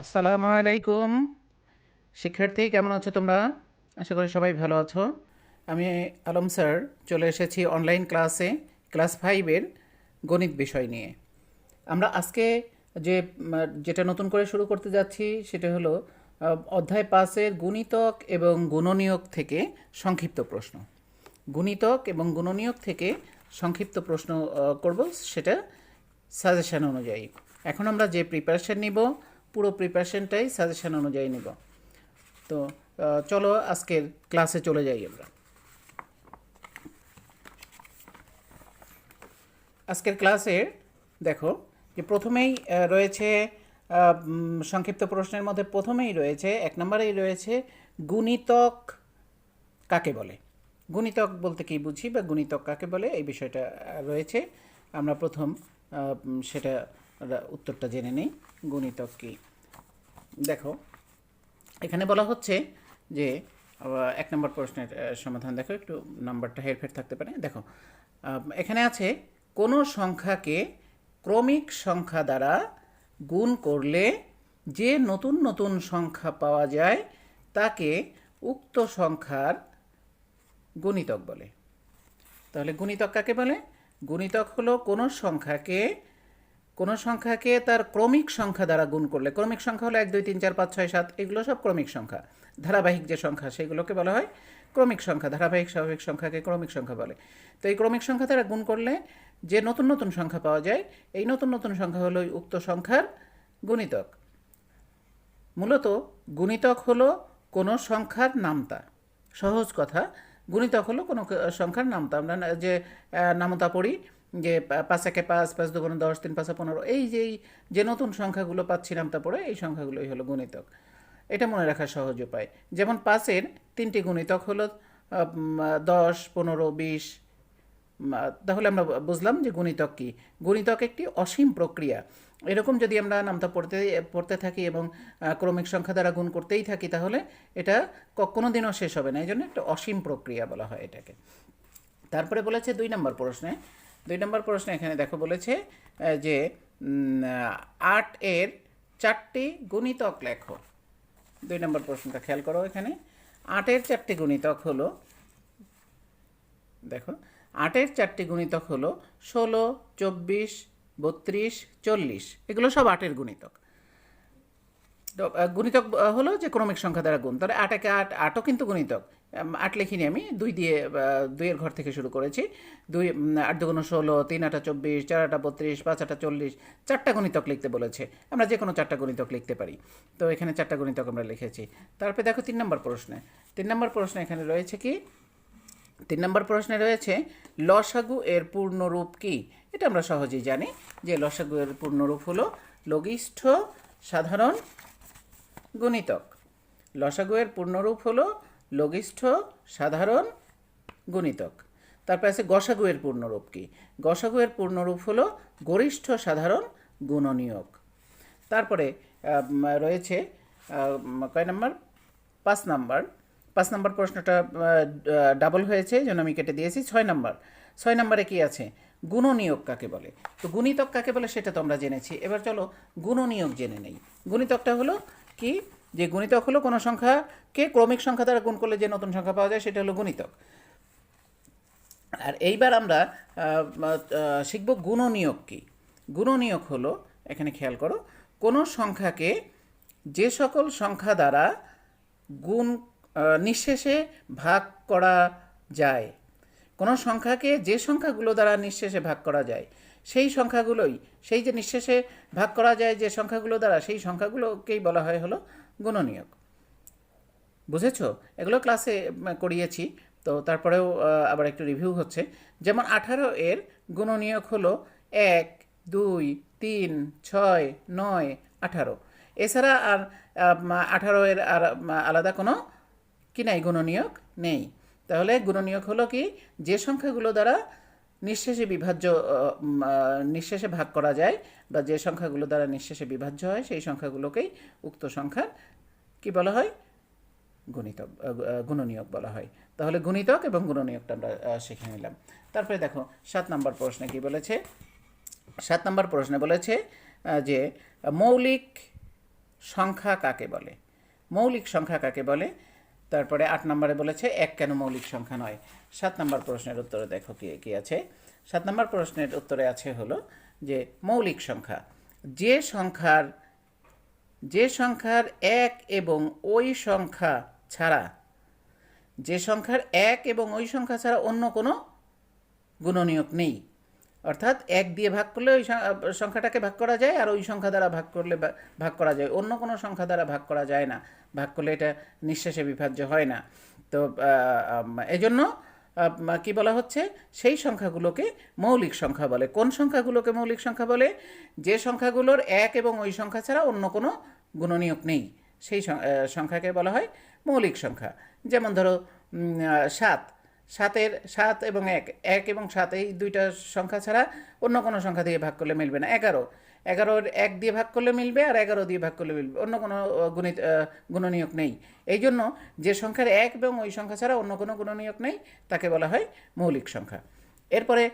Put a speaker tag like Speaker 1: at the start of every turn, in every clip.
Speaker 1: আসসালামু আলাইকুম। শিক্ষার্থী, কেমন আছো তোমরা? আশা করি সবাই ভালো আছো। আমি আলম স্যার, চলে এসেছি অনলাইন ক্লাসে ক্লাস ফাইভের গণিত বিষয় নিয়ে। আমরা আজকে যে যেটা নতুন করে শুরু করতে যাচ্ছি, সেটা হলো অধ্যায় পাঁচের গুণিতক এবং গুণনীয়ক থেকে সংক্ষিপ্ত প্রশ্ন। গুণিতক এবং গুণনীয়ক থেকে সংক্ষিপ্ত প্রশ্ন করব, সেটা সাজেশন অনুযায়ী। এখন আমরা যে প্রিপারেশন নিব পুরো প্রিপারেশনটাই সাজেশন অনুযায়ী নিব। তো চলো আজকের ক্লাসে চলে যাই আমরা। আজকের ক্লাসে দেখো যে প্রথমেই রয়েছে সংক্ষিপ্ত প্রশ্নের মধ্যে প্রথমেই রয়েছে, এক নম্বরেই রয়েছে গুণিতক কাকে বলে? গুণিতক বলতে কি বুঝি বা গুণিতক কাকে বলে? এই বিষয়টা রয়েছে। আমরা প্রথম সেটা উত্তরটা জেনে নেই। গুণিতক কি? দেখো, এখানে বলা হচ্ছে যে এক নম্বর প্রশ্নের সমাধান। দেখো, একটু নাম্বারটা হেরফের থাকতে পারে। দেখো এখানে আছে, কোনো সংখ্যাকে ক্রমিক সংখ্যা দ্বারা গুণ করলে যে নতুন নতুন সংখ্যা পাওয়া যায়, তাকে উক্ত সংখ্যার গুণিতক বলে। তাহলে গুণিতক কাকে বলে? গুণিতক হলো কোনো সংখ্যাকে কোনো সংখ্যাকে তার ক্রমিক সংখ্যা দ্বারা গুণ করলে, ক্রমিক সংখ্যা হলো এক, দুই, তিন, চার, পাঁচ, ছয়, সাত, এগুলো সব ক্রমিক সংখ্যা। ধারাবাহিক যে সংখ্যা, সেগুলোকে বলা হয় ক্রমিক সংখ্যা। ধারাবাহিক, স্বাভাবিক সংখ্যাকে ক্রমিক সংখ্যা বলে। তো এই ক্রমিক সংখ্যা দ্বারা গুণ করলে যে নতুন নতুন সংখ্যা পাওয়া যায়, এই নতুন নতুন সংখ্যা হলো উক্ত সংখ্যার গুণিতক। মূলত গুণিতক হলো কোনো সংখ্যার নামতা। সহজ কথা, গুণিতক হলো কোনো সংখ্যার নামতা। আমরা যে নামতা পড়ি যে পাঁচ একে পাঁচ পাঁচ দুগুণে দশ, তিন, পাঁচে পনেরো, এই যেই যে নতুন সংখ্যাগুলো পাচ্ছিলাম তারপরে এই সংখ্যাগুলোই হলো গুণিতক। এটা মনে রাখার সহজ উপায়। যেমন পাঁচের তিনটি গুণিতক হলো দশ, পনেরো, বিশ তাহলে আমরা বুঝলাম যে গুণিতক কি। গুণিতক একটি অসীম প্রক্রিয়া। এরকম যদি আমরা নামটা পড়তে পড়তে থাকি এবং ক্রমিক সংখ্যা দ্বারা গুণ করতেই থাকি, তাহলে এটা কোনো দিনও শেষ হবে না। এই জন্য একটা অসীম প্রক্রিয়া বলা হয় এটাকে। তারপরে বলেছে দুই নম্বর প্রশ্নে দুই নম্বর প্রশ্ন এখানে দেখো বলেছে যে আট এর চারটি গুণিতক লেখো। দুই নম্বর প্রশ্নটা খেয়াল করো এখানে। আটের চারটি গুণিতক হলো, দেখো আটের চারটি গুণিতক হলো ষোলো, চব্বিশ, বত্রিশ, চল্লিশ। এগুলো সব আটের গুণিতক। গুণিতক হলো যে ক্রমিক সংখ্যা দ্বারা গুণ। তাহলে আট একে আট, আটও কিন্তু গুণিতক। আট লিখিনি আমি। দুই দিয়ে দুইয়ের ঘর থেকে শুরু করেছি। দুই আট দুগুণ ষোলো, তিন আটা চব্বিশ, চার আটা বত্রিশ, পাঁচ আটা চল্লিশ, চারটা গণিতক লিখতে বলেছে। আমরা যে কোনো চারটা গণিতক লিখতে পারি। তো এখানে চারটা গণিতক আমরা লিখেছি। তারপরে দেখো তিন নম্বর প্রশ্নে। তিন নম্বর প্রশ্নে এখানে রয়েছে কি? তিন নম্বর প্রশ্নে রয়েছে, লসাগু এর পূর্ণরূপ কি? এটা আমরা সহজেই জানি যে লসাগু এর পূর্ণরূপ হলো লঘিষ্ঠ, সাধারণ, গণিতক। লসাগু এর পূর্ণরূপ হলো লঘিষ্ঠ, সাধারণ, গুণিতক। তারপর আছে গসাগুয়ের পূর্ণরূপ কি? গসাগুয়ের পূর্ণরূপ হলো গরিষ্ঠ, সাধারণ, গুণনীয়ক। তারপরে রয়েছে কয় নাম্বার? পাঁচ নাম্বার। পাঁচ নাম্বার প্রশ্নটা ডাবল হয়েছে জন্য আমি কেটে দিয়েছি। ছয় নাম্বার। ছয় নাম্বারে কি আছে? গুণনীয়ক কাকে বলে? তো গুণিতক কাকে বলে সেটা তো আমরা জেনেছি। এবার চলো গুণনীয়ক জেনে নেই। গুণিতকটা হলো কি? যে গুণিতক হলো কোনো সংখ্যাকে ক্রমিক সংখ্যা দ্বারা গুণ করলে যে নতুন সংখ্যা পাওয়া যায়, সেটা হলো গুণিতক। আর এইবার আমরা শিখব গুণনীয়ক কি। গুণনীয়ক হলো, এখানে খেয়াল করো, কোনো সংখ্যাকে যে সকল সংখ্যা দ্বারা গুণ নিঃশেষে ভাগ করা যায়, কোনো সংখ্যাকে যে সংখ্যাগুলো দ্বারা নিঃশেষে ভাগ করা যায়, সেই সংখ্যাগুলোই, সেই যে নিঃশেষে ভাগ করা যায় যে সংখ্যাগুলো দ্বারা, সেই সংখ্যাগুলোকেই বলা হয় হলো গুণনীয়ক। বুঝেছ? এগুলো ক্লাসে করিয়েছি। তো তারপরেও আবার একটু রিভিউ হচ্ছে। যেমন আঠারো এর গুণনীয়ক হলো এক, দুই, তিন, ছয়, নয়, আঠারো। এছাড়া আর আঠারো এর আর আলাদা কোনো কি নাই? গুণনীয়ক নেই। তাহলে গুণনীয়ক হলো কি? যে সংখ্যাগুলো দ্বারা নিঃশেষে বিভাজ্য নিঃশেষে ভাগ করা যায় বা যে সংখ্যাগুলো দ্বারা নিঃশেষে বিভাজ্য হয়, সেই সংখ্যাগুলোকেই উক্ত সংখ্যা কি বলা হয়? গুণিতক গুণনীয়ক বলা হয়। তাহলে গুণিতক এবং গুণনীয়কটা আমরা শিখে নিলাম। তারপরে দেখো, সাত নম্বর প্রশ্নে কি বলেছে? সাত নম্বর প্রশ্নে বলেছে যে মৌলিক সংখ্যা কাকে বলে? মৌলিক সংখ্যা কাকে বলে? তারপরে আট নম্বরে বলেছে, এক কেন মৌলিক সংখ্যা নয়? সাত নম্বর প্রশ্নের উত্তরে দেখো কি কি আছে? সাত নম্বর প্রশ্নের উত্তরে আছে হলো যে, মৌলিক সংখ্যা। যে সংখ্যার যে সংখ্যার এক এবং ওই সংখ্যা ছাড়া, যে সংখ্যার এক এবং ওই সংখ্যা ছাড়া অন্য কোনো গুণনীয়ক নেই। অর্থাৎ এক দিয়ে ভাগ করলে ওই সংখ্যাটাকে ভাগ করা যায় আর ওই সংখ্যা দ্বারা ভাগ করলে ভাগ করা যায়। অন্য কোনো সংখ্যা দ্বারা ভাগ করা যায় না। ভাগ করলে এটা নিঃশেষে বিভাজ্য হয় না। তো এই জন্য কি বলা হচ্ছে? সেই সংখ্যাগুলোকে মৌলিক সংখ্যা বলে। কোন সংখ্যাগুলোকে মৌলিক সংখ্যা বলে? যে সংখ্যাগুলোর এক এবং ওই সংখ্যা ছাড়া অন্য কোনো গুণনীয়ক নেই। সেই সংখ্যাকে বলা হয় মৌলিক সংখ্যা। যেমন ধরো সাত। সাতের সাত এবং এক এক এবং সাত, এই দুইটা সংখ্যা ছাড়া অন্য কোনো সংখ্যা দিয়ে ভাগ করলে মিলবে না। এগারো, এগারোর এক দিয়ে ভাগ করলে মিলবে আর এগারো দিয়ে ভাগ করলে মিলবে, অন্য কোনো গুণিত গুণনীয়ক নেই। এই জন্য যে সংখ্যার এক এবং ওই সংখ্যা ছাড়া অন্য কোনো গুণনীয়ক নেই, তাকে বলা হয় মৌলিক সংখ্যা। এরপরে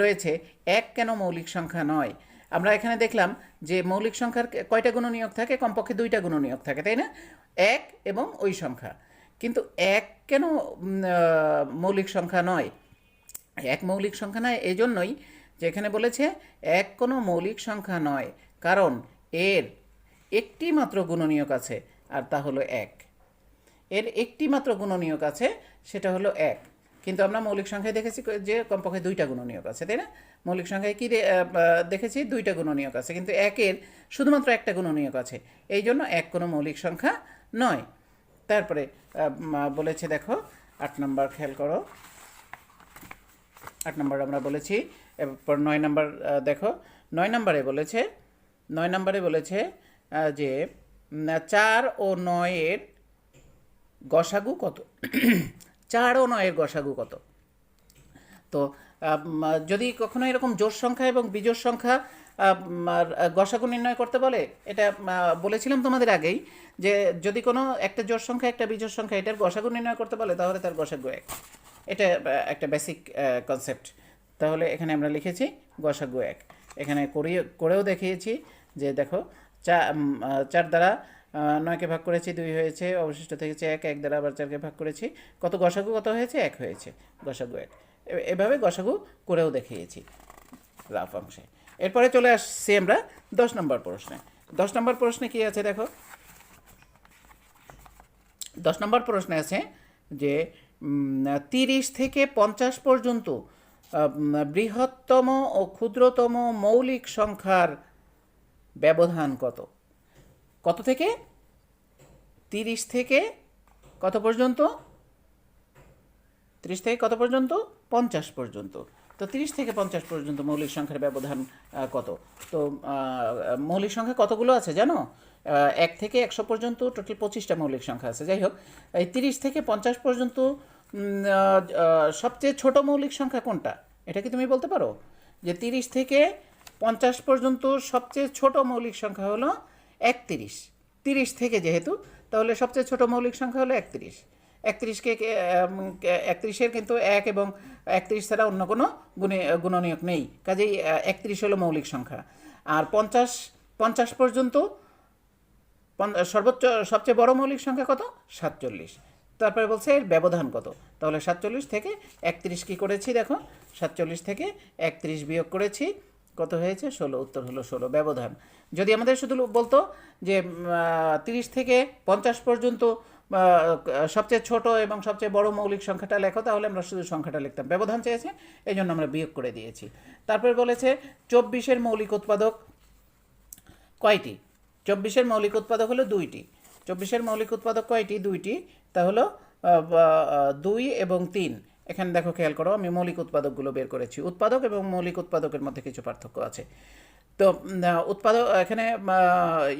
Speaker 1: রয়েছে এক কেন মৌলিক সংখ্যা নয়? আমরা এখানে দেখলাম যে মৌলিক সংখ্যার কয়টা গুণনীয়ক থাকে? কমপক্ষে দুইটা গুণনীয়ক থাকে, তাই না? এক এবং ওই সংখ্যা। কিন্তু এক কেন মৌলিক সংখ্যা নয়? এক মৌলিক সংখ্যা নয় এই জন্যই যেখানে বলেছে এক কোনো মৌলিক সংখ্যা নয়, কারণ এর একটি মাত্র গুণনীয়ক আছে, আর তা হলো এক। এর একটি মাত্র গুণনীয়ক আছে, সেটা হলো এক। কিন্তু আমরা মৌলিক সংখ্যায় দেখেছি যে কমপক্ষে দুইটা গুণনীয়ক আছে, তাই না? মৌলিক সংখ্যায় কী দেখেছি দুইটা গুণনীয়ক আছে, কিন্তু একের শুধুমাত্র একটা গুণনীয়ক আছে। এই জন্য এক কোনো মৌলিক সংখ্যা নয়। তারপরে বলেছে দেখো, আট নম্বর খেয়াল করো। আট নম্বর আমরা বলেছি, এরপর নয় নম্বর দেখো, নয় নম্বরে বলেছে, নয় নম্বরে বলেছে যে চার ও নয়ের গসাগু কত? চার ও নয়ের গসাগু কত? তো যদি কখনো এরকম জোর সংখ্যা এবং বিজোড় সংখ্যা গসাগু নির্ণয় করতে বলে, এটা বলেছিলাম তোমাদের আগেই যে যদি কোনো একটা জোর সংখ্যা, একটা বিজোড় সংখ্যা, এটার গসাগু নির্ণয় করতে বলে, তাহলে তার গসাগু এক। এটা একটা বেসিক কনসেপ্ট তাহলে এখানে আমরা লিখেছি গসাগু এক। এখানে করিয়ে করেও দেখিয়েছি যে দেখো, চা চার দ্বারা নয়কে ভাগ করেছি, দুই হয়েছে, অবশিষ্ট থেকেছে এক এক দ্বারা আবার চারকে ভাগ করেছি। কত গসাগু, কত হয়েছে? এক হয়েছে, গসাগু এক। এভাবে গসাগু করেও দেখিয়েছি রাফ অংশে। এরপরে চলে আসছি আমরা দশ নম্বর প্রশ্নে। দশ নম্বর প্রশ্নে কি আছে দেখো? দশ নম্বর প্রশ্নে আছে যে তিরিশ থেকে পঞ্চাশ পর্যন্ত বৃহত্তম ও ক্ষুদ্রতম মৌলিক সংখ্যার ব্যবধান কত? কত থেকে? তিরিশ থেকে কত পর্যন্ত? তিরিশ থেকে কত পর্যন্ত? পঞ্চাশ পর্যন্ত। তো তিরিশ থেকে পঞ্চাশ পর্যন্ত মৌলিক সংখ্যার ব্যবধান কত? তো মৌলিক সংখ্যা কতগুলো আছে জানো? এক থেকে একশো পর্যন্ত, টোটাল পঁচিশটা মৌলিক সংখ্যা আছে। যাই হোক, এই তিরিশ থেকে পঞ্চাশ পর্যন্ত সবচেয়ে ছোট মৌলিক সংখ্যা কোনটা? এটা কি তুমি বলতে পারো? যে তিরিশ থেকে পঞ্চাশ পর্যন্ত সবচেয়ে ছোট মৌলিক সংখ্যা হলো একত্রিশ। তিরিশ থেকে যেহেতু, তাহলে সবচেয়ে ছোট মৌলিক সংখ্যা হলো একত্রিশ। একত্রিশকে একত্রিশের কিন্তু এক এবং একত্রিশ ছাড়া অন্য কোনো গুণে, গুণনীয়ক নেই। কাজেই একত্রিশ হলো মৌলিক সংখ্যা। আর পঞ্চাশ পঞ্চাশ পর্যন্ত সর্বোচ্চ, সবচেয়ে বড় মৌলিক সংখ্যা কত? সাতচল্লিশ। তারপরে বলছে এর ব্যবধান কত? তাহলে সাতচল্লিশ থেকে একত্রিশ কী করেছি দেখো? সাতচল্লিশ থেকে একত্রিশ বিয়োগ করেছি, কত হয়েছে? ষোলো। উত্তর হলো ষোলো। ব্যবধান। যদি আমাদের শুধু বলতো যে তিরিশ থেকে পঞ্চাশ পর্যন্ত সবচেয়ে ছোট এবং সবচেয়ে বড় মৌলিক সংখ্যাটা লেখো, তাহলে আমরা শুধু সংখ্যাটা লিখতাম। ব্যবধান চেয়েছে, এই জন্য আমরা বিয়োগ করে দিয়েছি। তারপরে বলেছে, চব্বিশের মৌলিক উৎপাদক কয়টি? চব্বিশের মৌলিক উৎপাদক হলো দুইটি। চব্বিশের মৌলিক উৎপাদক কয়টি? দুইটি। তা হলো দুই এবং তিন। এখানে দেখো, খেয়াল করো, আমি মৌলিক উৎপাদকগুলো বের করেছি। উৎপাদক এবং মৌলিক উৎপাদকের মধ্যে কিছু পার্থক্য আছে। তো উৎপাদক, এখানে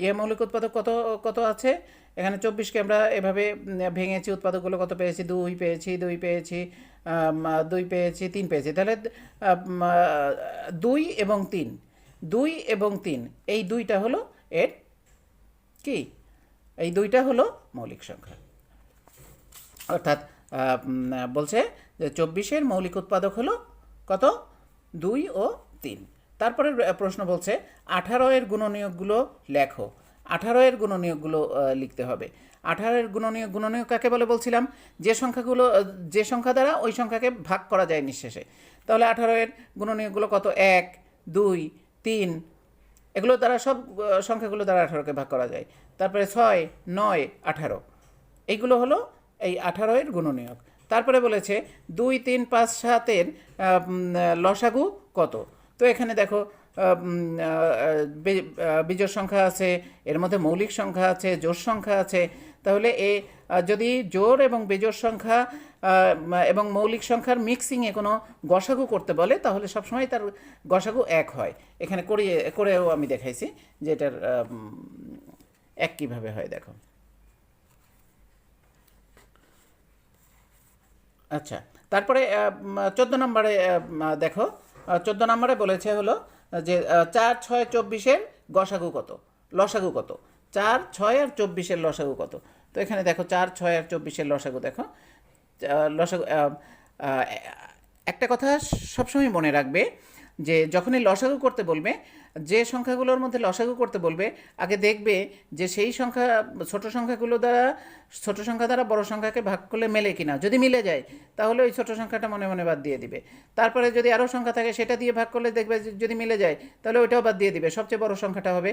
Speaker 1: ইয়ে মৌলিক উৎপাদক কত কত আছে? এখানে চব্বিশকে আমরা এভাবে ভেঙেছি, উৎপাদকগুলো কত পেয়েছি? দুই পেয়েছি দুই পেয়েছি দুই পেয়েছি, তিন পেয়েছি। তাহলে দুই এবং তিন, দুই এবং তিন, এই দুইটা হলো এর কি? এই দুইটা হলো মৌলিক সংখ্যা। অর্থাৎ বলছে যে চব্বিশের মৌলিক উৎপাদক হলো কত? দুই ও তিন। তারপরে প্রশ্ন বলছে আঠারো এর গুণনীয়কগুলো লেখো। আঠারো এর গুণনীয়কগুলো লিখতে হবে। আঠারো এর গুণনীয়ক গুণনীয়ক কাকে বলে বলছিলাম? যে সংখ্যাগুলো যে সংখ্যা দ্বারা ওই সংখ্যাকে ভাগ করা যায় নিঃশেষে। তাহলে আঠারো এর গুণনীয়কগুলো কত? এক, দুই, তিন, এগুলো দ্বারা সব সংখ্যাগুলো দ্বারা আঠারোকে ভাগ করা যায়। তারপরে ছয়, নয়, আঠারো। এইগুলো হলো এই আঠারো এর গুণনীয়ক। তারপরে বলেছে, দুই, তিন, পাঁচ, সাতের লসাগু কত? তো এখানে দেখো আহ, উম, আহ, বি- আহ, বিজোড় সংখ্যা আছে এর মধ্যে মৌলিক সংখ্যা আছে জোর সংখ্যা আছে। তাহলে এ যদি জোর এবং বেজোর সংখ্যা এবং মৌলিক সংখ্যার মিক্সিংয়ে কোনো গসাগু করতে বলে তাহলে সবসময় তার গসাগু এক হয়। এখানে করিয়ে করেও আমি দেখাইছি যে এটার এক কীভাবে হয় দেখো। আচ্ছা তারপরে চোদ্দ নম্বরে দেখো চোদ্দ নম্বরে বলেছে হলো যে চার, ছয়, চব্বিশের গসাগু কত? লসাগু কত? চার, ছয় আর চব্বিশের লসাগু কত? তো এখানে দেখো, চার, ছয় আর চব্বিশের লসাগু দেখো। লসাগু একটা কথা সবসময় মনে রাখবে যে, যখনই লসাগু করতে বলবে যে সংখ্যাগুলোর মধ্যে লসাগু করতে বলবে, আগে দেখবে যে সেই সংখ্যা, ছোট সংখ্যাগুলো দ্বারা, ছোট সংখ্যা দ্বারা বড় সংখ্যাকে ভাগ করলে মেলে কিনা। যদি মিলে যায়, তাহলে ওই ছোট সংখ্যাটা মনে মনে বাদ দিয়ে দিবে। তারপরে যদি আরও সংখ্যা থাকে, সেটা দিয়ে ভাগ করলে দেখবে যদি মিলে যায়, তাহলে ওইটাও বাদ দিয়ে দিবে। সবচেয়ে বড় সংখ্যাটা হবে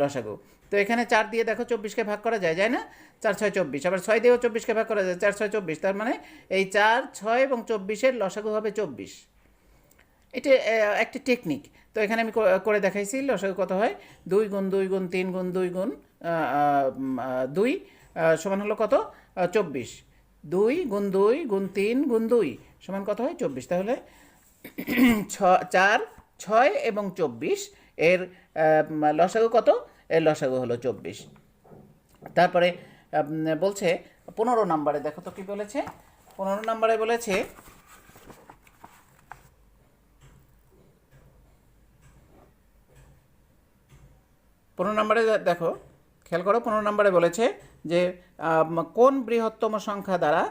Speaker 1: লসাগু। তো এখানে চার দিয়ে দেখো চব্বিশকে ভাগ করা যায় যায় না? চার ছয় চব্বিশ। আবার ছয় দিয়েও চব্বিশকে ভাগ করা যায়, চার ছয় চব্বিশ। তার মানে এই চার, ছয় এবং চব্বিশের লসাগু হবে চব্বিশ। এটা একটা টেকনিক। তো এখানে আমি করে দেখাইছি, লসাগু কত হয়? দুই গুণ দুই গুণ তিন গুণ দুই গুণ দুই সমান হলো কত? চব্বিশ। দুই গুণ দুই গুণ তিন গুণ দুই, সমান কত হয়? চব্বিশ। তাহলে ছ, চার, ছয় এবং চব্বিশ, এর লসাগু কত? এর লসাগু হলো চব্বিশ। তারপরে বলছে, পনেরো নম্বরে, দেখো তো কী বলেছে? পনেরো নম্বরে বলেছে পনেরো নম্বরে দেখো, খেয়াল করো, পনেরো নম্বরে বলেছে যে কোন বৃহত্তম সংখ্যা দ্বারা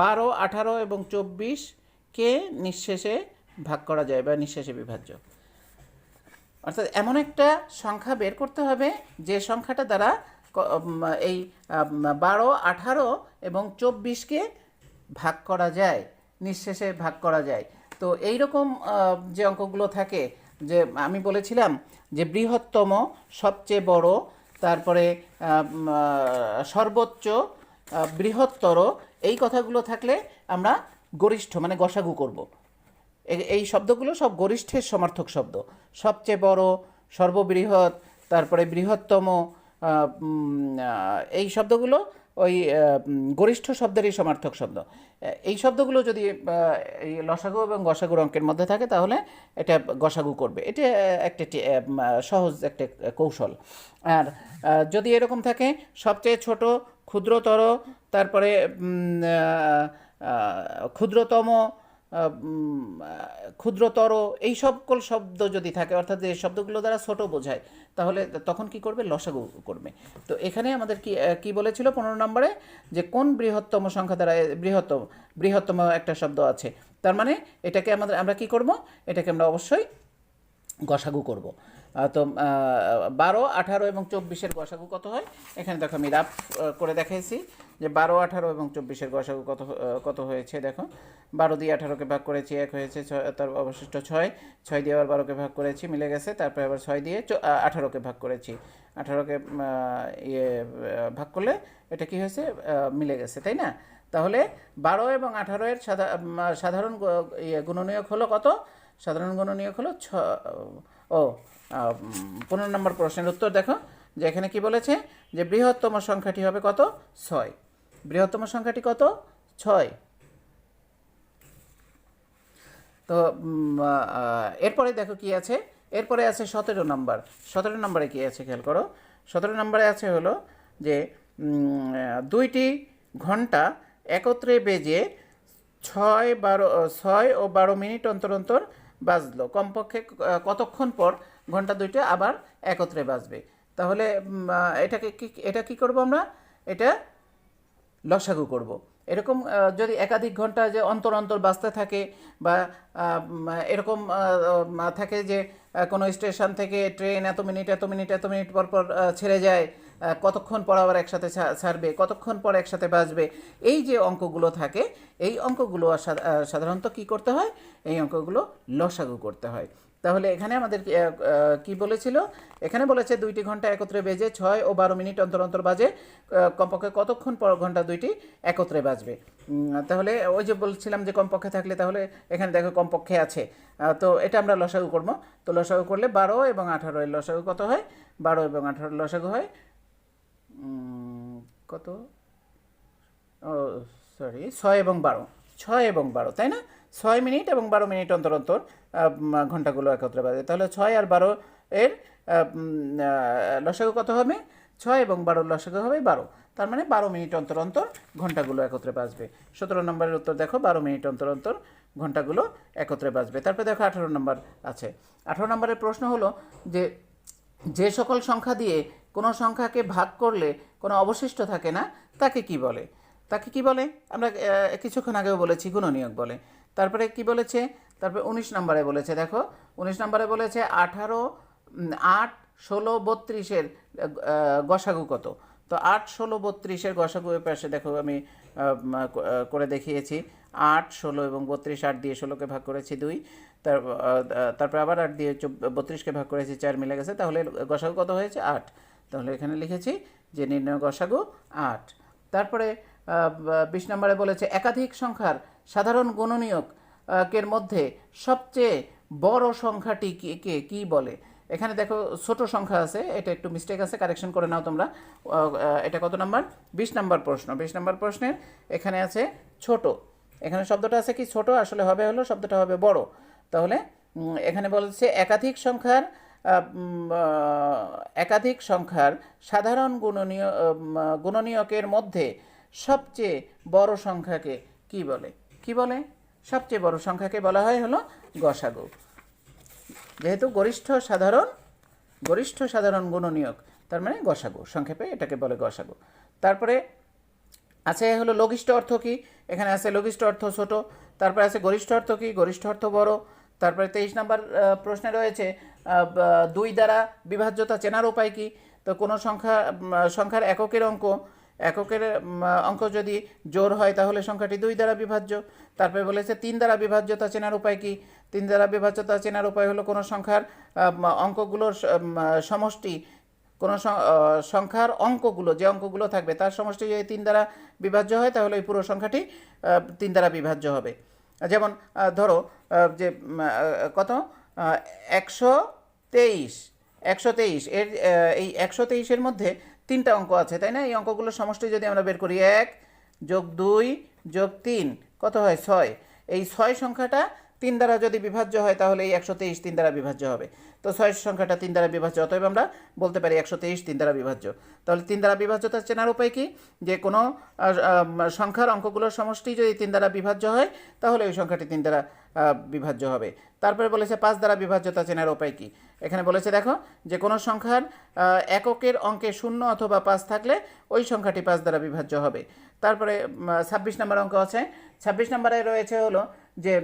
Speaker 1: বারো, আঠারো এবং চব্বিশকে নিঃশেষে ভাগ করা যায় বা নিঃশেষে বিভাজ্য? অর্থাৎ এমন একটা সংখ্যা বের করতে হবে যে সংখ্যাটা দ্বারা এই বারো, আঠারো এবং চব্বিশকে ভাগ করা যায়, নিঃশেষে ভাগ করা যায়। তো এই রকম যে অঙ্কগুলো থাকে যে আমি বলেছিলাম যে বৃহত্তম, সবচেয়ে বড়, তারপরে সর্বোচ্চ বৃহত্তর, এই কথাগুলো থাকলে আমরা গরিষ্ঠ মানে গসাগু করব। এই শব্দগুলো সব গরিষ্ঠের সমার্থক শব্দ। সবচেয়ে বড়, সর্ববৃহৎ, তারপরে বৃহত্তম এই শব্দগুলো ওই গরিষ্ঠ শব্দের গরিষ্ঠ শব্দেরই সমার্থক শব্দ। এই শব্দগুলো যদি এই লসাগু এবং গসাগুর অঙ্কের মধ্যে থাকে, তাহলে এটা গসাগু করবে। এটা একটা সহজ একটা কৌশল। আর যদি এরকম থাকে, সবচেয়ে ছোট, ক্ষুদ্রতর, তারপরে ক্ষুদ্রতম ক্ষুদ্রতর এই সকল শব্দ যদি থাকে, অর্থাৎ যে শব্দগুলো দ্বারা ছোট বোঝায়, তাহলে তখন কি করবে? লসাগু করবে। তো এখানে আমাদের কি কি বলেছিল পনেরো নম্বরে? যে কোন বৃহত্তম সংখ্যা দ্বারা, বৃহত্তম বৃহত্তম একটা শব্দ আছে, তার মানে এটাকে আমাদের, আমরা কি করব? এটাকে আমরা অবশ্যই গসাগু করব। তো বারো, আঠারো এবং চব্বিশের গসাগু কত হয়? এখানে দেখো আমি রাফ করে দেখাইছি। যে বারো, আঠারো এবং চব্বিশের গসাগু কত কত হয়েছে দেখো? বারো দিয়ে আঠারোকে ভাগ করেছি, এক হয়েছে ছয়, তার অবশিষ্ট ছয়। ছয় দিয়ে আবার বারোকে ভাগ করেছি, মিলে গেছে, তারপরে আবার ছয় দিয়ে আঠারোকে ভাগ করেছি। আঠারোকে ইয়ে ভাগ করলে এটা কি হয়েছে? মিলে গেছে, তাই না? তাহলে বারো এবং আঠারো এর সাধা- সাধারণ ইয়ে গুণনীয়ক হলো কত? সাধারণ গুণনীয়ক হলো ছ, ও পনেরো নম্বর প্রশ্নের উত্তর দেখো, যে এখানে কি বলেছে? যে বৃহত্তম সংখ্যাটি হবে কত? ছয়। বৃহত্তম সংখ্যাটি কত? ছয়। তো এরপরে দেখো কি আছে? এরপরে আছে সতেরো নম্বর। সতেরো নম্বরে কি আছে খেয়াল করো? সতেরো নম্বরে আছে হলো যে দুইটি ঘণ্টা একত্রে বেজে ছয় বারো ছয় ও বারো মিনিট অন্তর অন্তর বাজলো। কমপক্ষে কতক্ষণ পর ঘণ্টা দুইটা আবার একত্রে বাজবে? তাহলে এটাকে কি, এটা কি করব আমরা? এটা লসাগু করব। এরকম যদি একাধিক ঘণ্টা যে অন্তর অন্তর বাঁচতে থাকে বা এরকম থাকে যে কোনো স্টেশন থেকে ট্রেন এত মিনিট এত মিনিট এত মিনিট পর পর ছেড়ে যায় কতক্ষণ পর আবার একসাথে ছাড়বে, কতক্ষণ পর একসাথে বাজবে এই যে অঙ্কগুলো থাকে, এই অঙ্কগুলো সাধারণত কি করতে হয়? এই অঙ্কগুলো লসাগু করতে হয়। তাহলে এখানে আমাদের কি, বলেছিল? এখানে বলেছে দুইটি ঘণ্টা একত্রে বেজে ছয় ও বারো মিনিট অন্তর অন্তর বাজে। কমপক্ষে কতক্ষণ পর ঘণ্টা দুইটি একত্রে বাজবে? তাহলে ওই যে বলছিলাম যে কমপক্ষে থাকলে তাহলে এখানে দেখো কমপক্ষে আছে। তো এটা আমরা লসাগু করব। তো লসাগু করলে বারো এবং আঠারো এর লসাগু কত হয়? বারো এবং আঠারো লসাগু হয় কত? ও সরি ছয় এবং বারো। ছয় এবং বারো তাই না? ছয় মিনিট এবং বারো মিনিট অন্তর অন্তর ঘন্টাগুলো একত্রে বাজে। তাহলে ছয় আর বারো এর লসাগু কত হবে? ছয় এবং বারোর লসাগু হবে বারো। তার মানে বারো মিনিট অন্তর অন্তর ঘন্টাগুলো একত্রে বাজবে। সতেরো নম্বরের উত্তর দেখো, বারো মিনিট অন্তর অন্তর ঘন্টাগুলো একত্রে বাজবে। তারপরে দেখো আঠারো নম্বর আছে। আঠারো নম্বরের প্রশ্ন হলো যে যে সকল সংখ্যা দিয়ে কোনো সংখ্যাকে ভাগ করলে কোনো অবশিষ্ট থাকে না, তাকে কি বলে? তাকে কি বলে? আমরা কিছুক্ষণ আগেও বলেছি, গুণনীয়ক বলে। তারপরে কি বলেছে? তারপরে উনিশ নম্বরে বলেছে, দেখো। উনিশ নম্বরে বলেছে, আঠারো আট, ষোলো, বত্রিশের গসাগু কত? তো আট, ষোলো, বত্রিশের গসাগু পাশে, দেখো, আমি করে দেখিয়েছি। আট, ষোলো এবং বত্রিশ, আট দিয়ে ষোলোকে ভাগ করেছি দুই। তারপরে আবার আট দিয়ে বত্রিশকে ভাগ করেছি চার, মিলে গেছে। তাহলে গসাগু কত হয়েছে? আট। তাহলে এখানে লিখেছি যে নির্ণয় গসাগু আট। তারপরে বিশ নম্বরে বলেছে, একাধিক সংখ্যার সাধারণ গুণনীয়ক আহ, কের মধ্যে সবচেয়ে বড় সংখ্যাটি কে কে বলে? এখানে দেখো ছোট সংখ্যা আছে এটা একটু মিস্টেক আছে কারেকশন করে নাও তোমরা। এটা কত নাম্বার? বিশ নাম্বার প্রশ্ন। বিশ নাম্বার প্রশ্নের এখানে আছে ছোট। এখানে শব্দটা আছে কি ছোট? আসলে হবে হলো শব্দটা হবে বড়। তাহলে এখানে বলছে একাধিক সংখ্যার একাধিক সংখ্যার সাধারণ গুণনীয় গুণনীয়কের মধ্যে সবচেয়ে বড় সংখ্যাকে কি বলে? কি বলে? সবচেয়ে বড় সংখ্যাকে বলা হয় হলো গসাগু। যেহেতু গরিষ্ঠ সাধারণ গরিষ্ঠ সাধারণ গুণনীয়ক, তার মানে গসাগু, সংক্ষেপে এটাকে বলে গসাগু। তারপরে আছে হলো লঘিষ্ঠ অর্থ কি? এখানে আছে লঘিষ্ঠ অর্থ ছোট, তারপরে আছে গরিষ্ঠ অর্থ কি? গরিষ্ঠ অর্থ বড়। তারপরে তেইশ নম্বর প্রশ্নে রয়েছে দুই দ্বারা বিভাজ্যতা চেনার উপায় কি? তো কোনো সংখ্যা সংখ্যার এককের অঙ্ক এককের অঙ্ক যদি জোর হয় তাহলে সংখ্যাটি দুই দ্বারা বিভাজ্য। তারপরে বলেছে তিন দ্বারা বিভাজ্যতা চেনার উপায় কি? তিন দ্বারা বিভাজ্যতা চেনার উপায় হলো কোনো সংখ্যার অঙ্কগুলোর সমষ্টি, কোনো সংখ্যার অঙ্কগুলো, যে অঙ্কগুলো থাকবে তার সমষ্টি যদি তিন দ্বারা বিভাজ্য হয় তাহলে এই পুরো সংখ্যাটি তিন দ্বারা বিভাজ্য হবে। যেমন ধরো যে কত? একশো তেইশ একশো তেইশ, এর এই একশো তেইশের মধ্যে তিনটা অঙ্ক আছে, তাই না? এই অঙ্কগুলোর সমষ্টি যদি আমরা বের করি, এক যোগ দুই যোগ তিন, কত হয়? ছয়। এই ছয় সংখ্যাটা তিন দ্বারা যদি বিভাজ্য হয়, তাহলে এই একশো তেইশ তিন দ্বারা বিভাজ্য হবে। তো ছয় সংখ্যাটা তিন দ্বারা বিভাজ্য, অতএব আমরা বলতে পারি একশো তেইশ তিন দ্বারা বিভাজ্য। তাহলে তিন দ্বারা বিভাজ্যতা চেনার উপায় কি? যে কোনো সংখ্যার অঙ্কগুলোর সমষ্টি যদি তিন দ্বারা বিভাজ্য হয়, তাহলে ওই সংখ্যাটি তিন দ্বারা বিভাজ্য হবে। তারপরে বলেছে পাঁচ দ্বারা বিভাজ্যতা চেনার উপায় কি? এখানে বলেছে, দেখো, যে কোনো সংখ্যার এককের অঙ্কে শূন্য অথবা পাঁচ থাকলে ওই সংখ্যাটি পাঁচ দ্বারা বিভাজ্য হবে। তারপরে ছাব্বিশ নম্বর অঙ্ক আছে। ছাব্বিশ নম্বরে রয়েছে হলো যে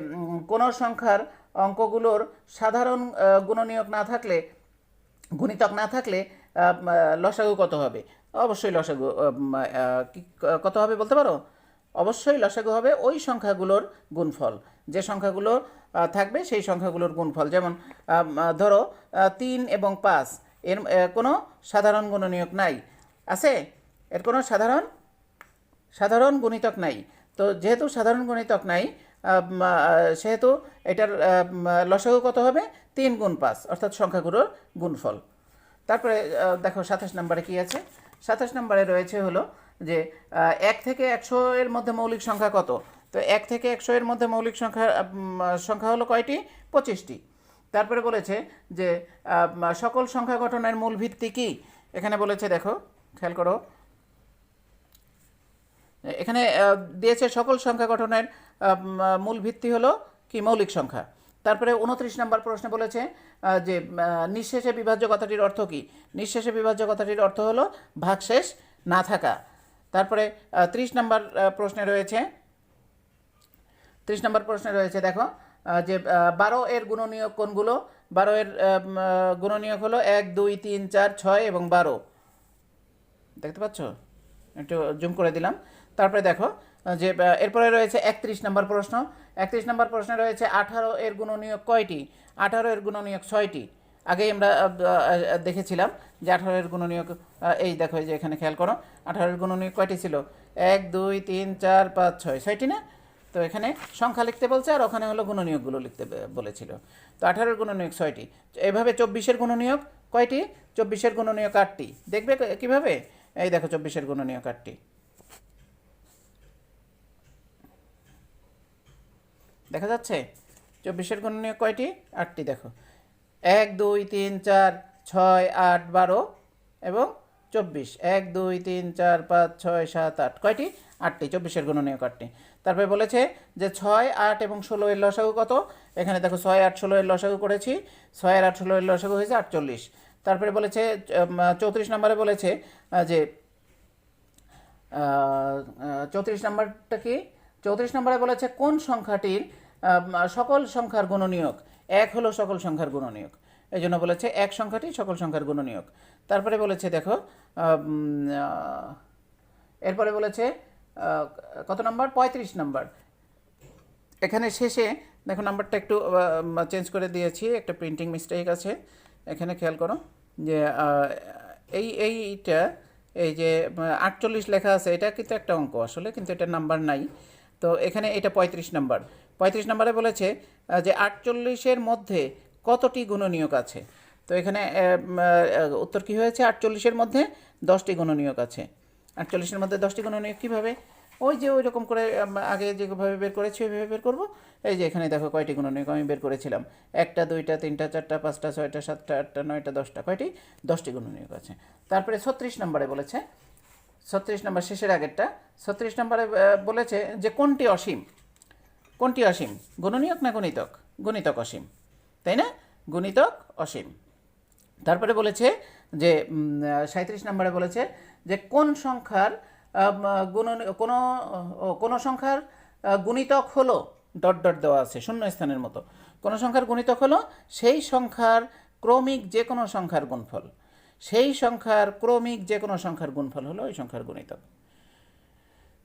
Speaker 1: কোনো সংখ্যার অঙ্কগুলোর সাধারণ গুণনীয়ক না থাকলে, গুণিতক না থাকলে লসাগু কত হবে? অবশ্যই লসাগু কত হবে বলতে পারো? অবশ্যই লসাগু হবে ওই সংখ্যাগুলোর গুণফল। যে সংখ্যাগুলো থাকবে সেই সংখ্যাগুলোর গুণফল। যেমন ধরো তিন এবং পাঁচ, এর কোনো সাধারণ গুণনীয়ক নাই। আছে? এর কোনো সাধারণ? সাধারণ গুণিতক নাই। তো যেহেতু সাধারণ গুণিতক নাই সেহেতু এটার লসাগু কত হবে? তিন গুণ পাঁচ, অর্থাৎ সংখ্যাগুলোর গুণফল। তারপরে দেখো সাতাশ নম্বরে কি আছে? সাতাশ নম্বরে রয়েছে হলো যে এক থেকে একশো এর মধ্যে মৌলিক সংখ্যা কত? তো এক থেকে একশো এর মধ্যে মৌলিক সংখ্যা সংখ্যা হলো কয়টি? পঁচিশটি। তারপরে বলেছে যে সকল সংখ্যা গঠনের মূল ভিত্তি কি? এখানে বলেছে, দেখো, খেয়াল করো। এখানে দিয়েছে সকল সংখ্যা গঠনের মূল ভিত্তি হলো কি? মৌলিক সংখ্যা। তারপরে উনত্রিশ নম্বর প্রশ্নে বলেছে যে নিঃশেষে বিভাজ্য কথাটির অর্থ কি? নিঃশেষে বিভাজ্য কথাটির অর্থ হলো ভাগশেষ না থাকা। তারপরে ত্রিশ নম্বর প্রশ্নে রয়েছে, ত্রিশ নম্বর প্রশ্নে রয়েছে, দেখো যে বারো এর গুণনীয়ক কোনগুলো? বারো এর গুণনীয়ক হলো এক, দুই, তিন, চার, ছয় এবং বারো। দেখতে পাচ্ছ? একটু জুম করে দিলাম। তারপরে দেখো যে এরপরে রয়েছে একত্রিশ নম্বর প্রশ্ন। একত্রিশ নম্বর প্রশ্নে রয়েছে আঠারো এর গুণনীয়ক কয়টি? আঠারো এর গুণনীয়ক ছয়টি। আগেই আমরা দেখেছিলাম যে আঠারো এর গুণনীয়ক এই দেখো যে এখানে খেয়াল করো আঠারো এর গুণনীয়ক কয়টি ছিল? এক, দুই, তিন, চার, পাঁচ, ছয়, ছয়টি না? তো এখানে সংখ্যা লিখতে বলছে আর ওখানে হলো গুণনীয়কগুলো লিখতে বলেছিল। তো আঠারোর গুণনীয়ক ছয়টি। এভাবে চব্বিশের গুণনীয়ক কয়টি? চব্বিশের গুণনীয়ক আটটি। দেখবে কীভাবে? এই দেখো চব্বিশের গুণনীয়ক আটটি। দেখা যাচ্ছে? চব্বিশের গুণনীয়ক কয়টি? আটটি দেখো। এক, দুই, তিন, চার, ছয়, আট, বারো এবং চব্বিশ। এক, দুই, তিন, চার, পাঁচ, ছয়, সাত, আট। কয়টি? আটটি, চব্বিশের গুণনীয়ক আটটি তারপরে বলেছে যে ছয়, আট এবং ষোলো এর লসাগু কত? এখানে দেখো ছয়, আট, ষোলো এর লসাগু করেছি। ছয় আর আট, ষোলো এর লসাগু হয়েছে আটচল্লিশ। তারপরে বলেছে চৌত্রিশ নম্বরে বলেছে যে চৌত্রিশ নম্বরটা কি? চৌত্রিশ নম্বরে বলেছে কোন সংখ্যাটির সকল সংখ্যার গুণনীয়ক? এক হলো সকল সংখ্যার গুণনীয়ক। এই জন্য বলেছে এক সংখ্যাটি সকল সংখ্যার গুণনীয়ক। তারপরে বলেছে, দেখো এরপরে বলেছে কত নম্বর? পঁয়ত্রিশ নম্বর। এখানে শেষে, দেখো, নাম্বারটা একটু চেঞ্জ করে দিয়েছি, একটা প্রিন্টিং মিস্টেক আছে। এখানে খেয়াল করো যে এই, এইটা, এই যে আটচল্লিশ লেখা আছে, এটা কিন্তু একটা অঙ্ক আসলে, কিন্তু এটা নাম্বার নাই। তো এখানে এটা পঁয়ত্রিশ নাম্বার। পঁয়ত্রিশ নাম্বারে বলেছে যে আটচল্লিশের মধ্যে কতটি গুণনীয়ক আছে? তো এখানে উত্তর কী হয়েছে? আটচল্লিশের মধ্যে দশটি গুণনীয়ক আছে। আটচল্লিশের মধ্যে দশটি গুণনীয়ক কীভাবে? ওই যে ওই রকম করে আগে যেভাবে বের করেছি, ওইভাবে বের করব। এই যে এখানে দেখো কয়টি গুণনীয়ক আমি বের করেছিলাম। একটা, দুইটা, তিনটা, চারটা, পাঁচটা, ছয়টা, সাতটা, আটটা, নয়টা, দশটা, কয়টি? দশটি গুণনীয়ক আছে। তারপরে ছত্রিশ নম্বরে বলেছে, ছত্রিশ নম্বর শেষের আগেরটা, ছত্রিশ নম্বরে বলেছে যে কোনটি অসীম? কোনটি অসীম? গুণনীয়ক না গণিতক? গণিতক অসীম। তাই না? গুণিতক অসীম। তারপরে বলেছে যে সাঁত্রিশ নম্বরে বলেছে যে, কোন সংখ্যার গুণ কোনো কোনো সংখ্যার গুণিতক হলো, ডট ডট দেওয়া আছে শূন্য স্থানের মতো। কোনো সংখ্যার গুণিতক হলো, সেই সংখ্যার ক্রমিক যে কোনো সংখ্যার গুণফল। সেই সংখ্যার ক্রমিক যে কোনো সংখ্যার গুণফল হলো, ওই সংখ্যার গুণিতক।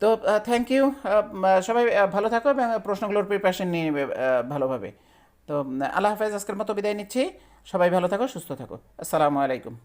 Speaker 1: তো থ্যাংক ইউ সবাই ভালো থাকো এবং প্রশ্নগুলোর প্রিপারেশন নিয়ে নেবে ভালোভাবে। তো আল্লাহ হাফেজ, আজকের মতো বিদায় নিচ্ছি। সবাই ভালো থাকো, সুস্থ থাকো। আসসালামু আলাইকুম।